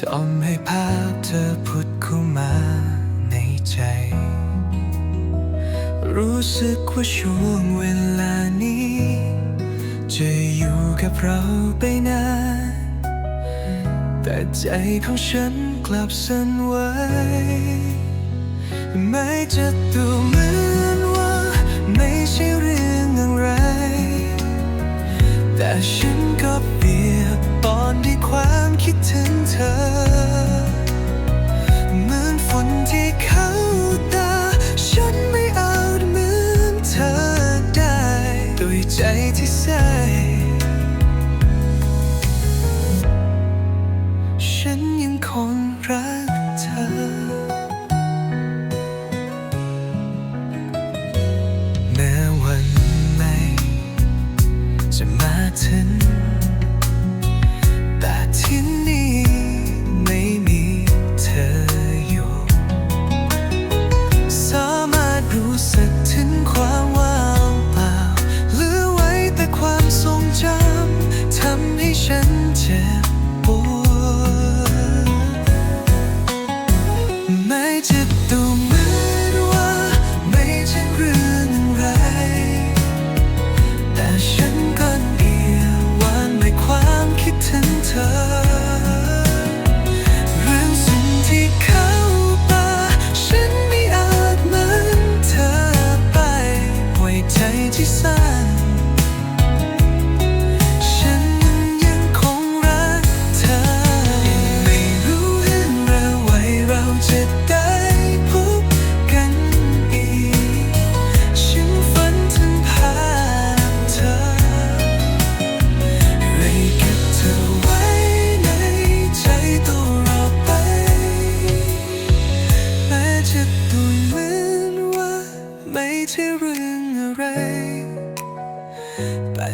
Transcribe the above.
จะอมให้ภาพเธอพุดเข้ามาในใจ รู้สึกว่าช่วงเวลานี้ จะอยู่กับเราไปนาน แต่ใจของฉันกลับสั่นไหวไม่จะตัวมือ ฉันยังคงรัก